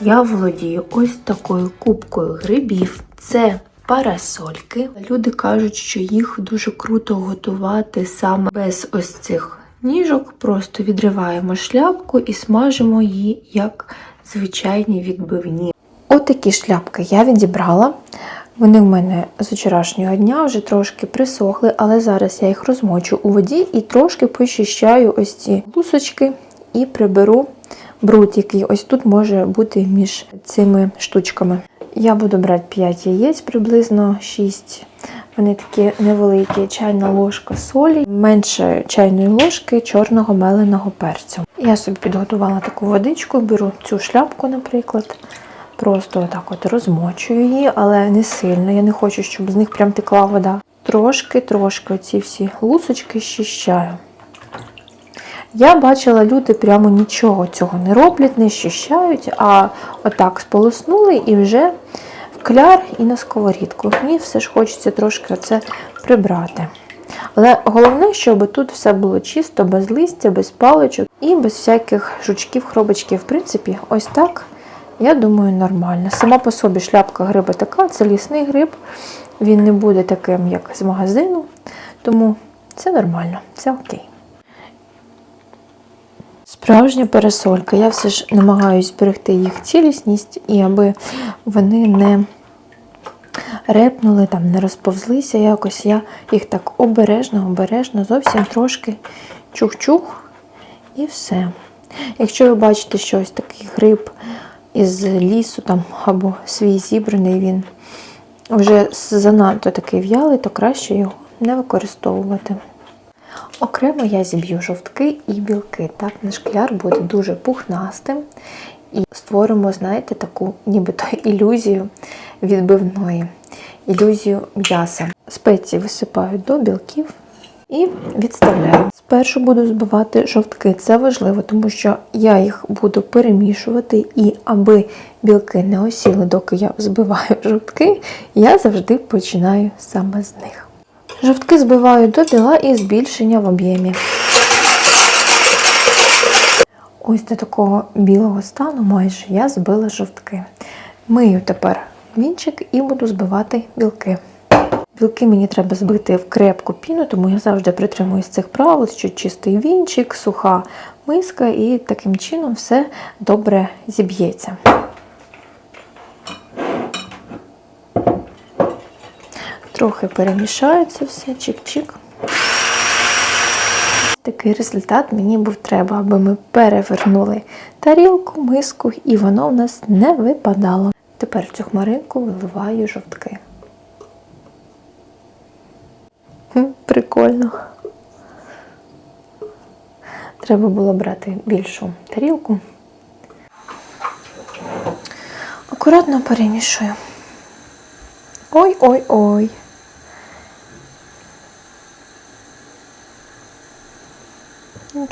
Я володію ось такою кубкою грибів. Це парасольки. Люди кажуть, що їх дуже круто готувати саме без ось цих ніжок. Просто відриваємо шляпку і смажимо її як звичайні відбивні. Отакі шляпки я відібрала. Вони в мене з вчорашнього дня вже трошки присохли, але зараз я їх розмочу у воді і трошки почищаю ось ці лусочки і приберу бруд, який ось тут може бути між цими штучками. Я буду брати 5 яєць, приблизно 6. Вони такі невеликі, чайна ложка солі, менше чайної ложки чорного меленого перцю. Я собі підготувала таку водичку, беру цю шляпку, наприклад. Просто отак от розмочую її, але не сильно. Я не хочу, щоб з них прям текла вода. Трошки-трошки оці всі лусочки щищаю. Я бачила, люди прямо нічого цього не роблять, не щищають, а отак сполоснули і вже в кляр і на сковорідку. Мені все ж хочеться трошки оце прибрати. Але головне, щоб тут все було чисто, без листя, без паличок і без всяких жучків, хробочків. В принципі, ось так, я думаю, нормально. Сама по собі шляпка гриба така, це лісний гриб, він не буде таким, як з магазину, тому це нормально, це окей. Справжня пересолька. Я все ж намагаюсь зберегти їх цілісність, і аби вони не репнули, там, не розповзлися якось. Я їх так обережно, обережно, зовсім трошки чух-чух і все. Якщо ви бачите, що ось такий гриб із лісу там, або свій зібраний, він вже занадто такий в'ялий, то краще його не використовувати. Окремо я зіб'ю жовтки і білки. Так, наш кляр буде дуже пухнастим. І створимо, знаєте, таку нібито ілюзію відбивної, ілюзію м'яса. Спеції висипаю до білків і відставляю. Спершу буду збивати жовтки. Це важливо, тому що я їх буду перемішувати, і аби білки не осіли, доки я збиваю жовтки, я завжди починаю саме з них. Жовтки збиваю до біла і збільшення в об'ємі. Ось до такого білого стану майже я збила жовтки. Мию тепер вінчик і буду збивати білки. Білки мені треба збити в крепку піну, тому я завжди притримуюсь цих правил, що чистий вінчик, суха миска, і таким чином все добре зіб'ється. Трохи перемішаю це все, чик-чик. Такий результат мені був треба, аби ми перевернули тарілку, миску, і воно в нас не випадало. Тепер в цю хмаринку виливаю жовтки. Прикольно. Треба було брати більшу тарілку. Акуратно перемішую. Ой-ой-ой.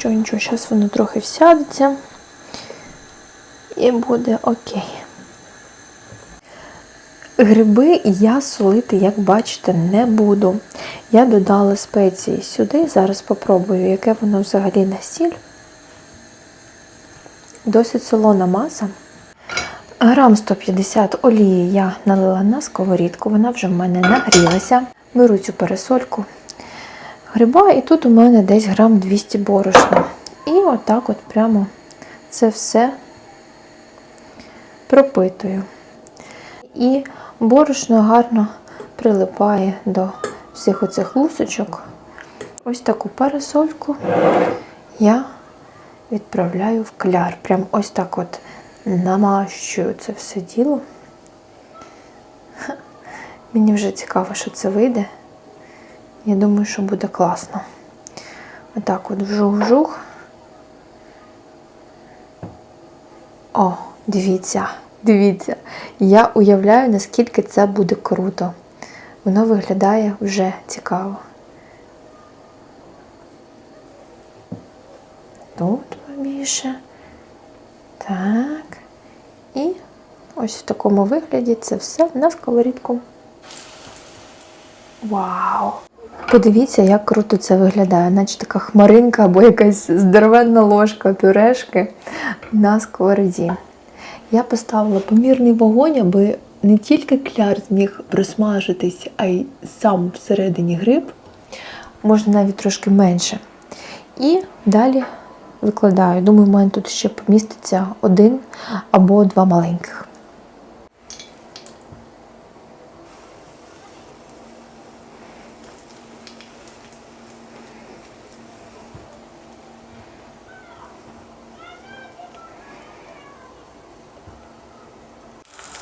Нічого, нічого, зараз воно трохи всядеться і буде окей. Гриби я солити, як бачите, не буду. Я додала спеції сюди, зараз попробую, яке воно взагалі на сіль. Досить солона маса. Грам 150 олії я налила на сковорідку, вона вже в мене нагрілася. Беру цю пересольку гриба, і тут у мене десь грам 200 борошна. І отак от прямо це все пропитую. І борошно гарно прилипає до всіх оцих лусочок. Ось таку парасольку я відправляю в кляр. Прям ось так от намащую це все діло. Мені вже цікаво, що це вийде. Я думаю, що буде класно. Отак от вжух-вжух. О, дивіться, дивіться. Я уявляю, наскільки це буде круто. Воно виглядає вже цікаво. Тут побільше. Так. І ось в такому вигляді це все на сковорідку. Вау! Подивіться, як круто це виглядає, наче така хмаринка або якась здоровенна ложка пюрешки на сковороді. Я поставила помірний вогонь, аби не тільки кляр зміг просмажитись, а й сам всередині гриб. Можна навіть трошки менше. І далі викладаю. Думаю, в мене тут ще поміститься один або два маленьких.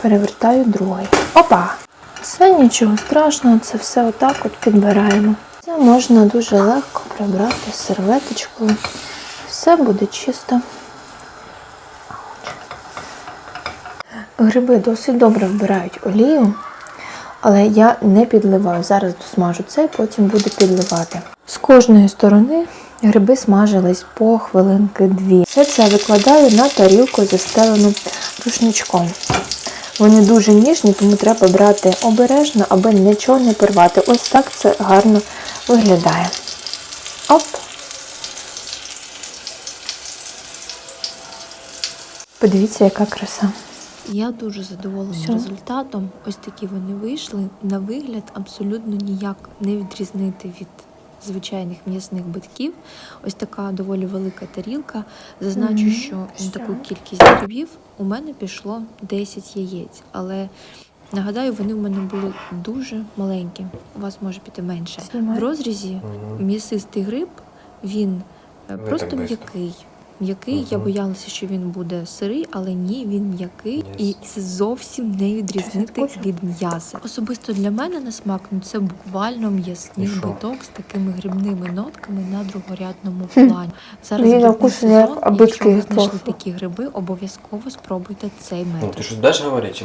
Перевертаю другий. Опа! Це нічого страшного, це все отак от підбираємо. Це можна дуже легко прибрати серветочкою. Все буде чисто. Гриби досить добре вбирають олію, але я не підливаю. Зараз досмажу це, потім буду підливати. З кожної сторони гриби смажились по хвилинки дві. Все це викладаю на тарілку, застелену рушничком. Вони дуже ніжні, тому треба брати обережно, аби нічого не порвати. Ось так це гарно виглядає. Оп. Подивіться, яка краса. Я дуже задоволена Всьо. результатом. Ось такі вони вийшли. На вигляд абсолютно ніяк не відрізнити від звичайних м'ясних битків. Ось така доволі велика тарілка. Зазначу, що на таку кількість грибів у мене пішло 10 яєць, але нагадаю, вони в мене були дуже маленькі. У вас може піти менше. В розрізі м'ясистий гриб він е, Ви просто м'який. М'який. М'який, я боялася, що він буде сирий, але ні, він м'який і це зовсім не відрізнити від м'яса. Особисто для мене на смак ну це буквально м'ясний І що? биток з такими грибними нотками на другорядному плані. Зараз грибний як сезон, якщо ви знайшли такі гриби, обов'язково спробуйте цей метод. Ну, ти дальше даш чи